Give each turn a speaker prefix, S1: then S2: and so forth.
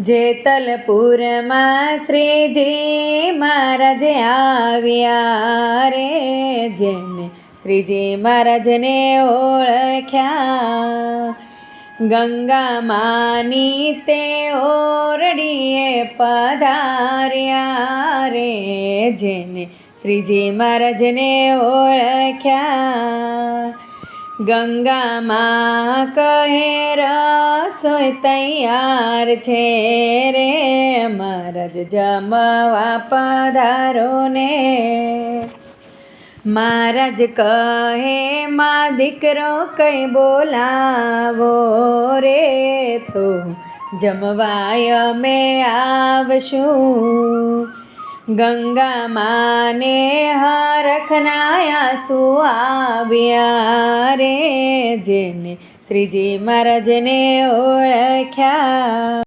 S1: જેતલપુરમાં શ્રીજી મહારાજ આવ્યા રે, જેને શ્રીજી મહારાજને ઓળખ્યા. ગંગા માની તે ઓરડીએ પધાર્યા રે, જેને શ્રીજી મહારાજને ઓળખ્યા. ગંગામાં કહે રસોઈ તૈયાર છે રે મહારાજ જમવા પધારો ને મહારાજ કહે, માં દીકરો કંઈ બોલાવો રે? તો જમવાય અમે આવશું. ગંગા માને હરખનાયા આવ્યા રે જેને શ્રીજી મહારાજને ઓળખ્યા.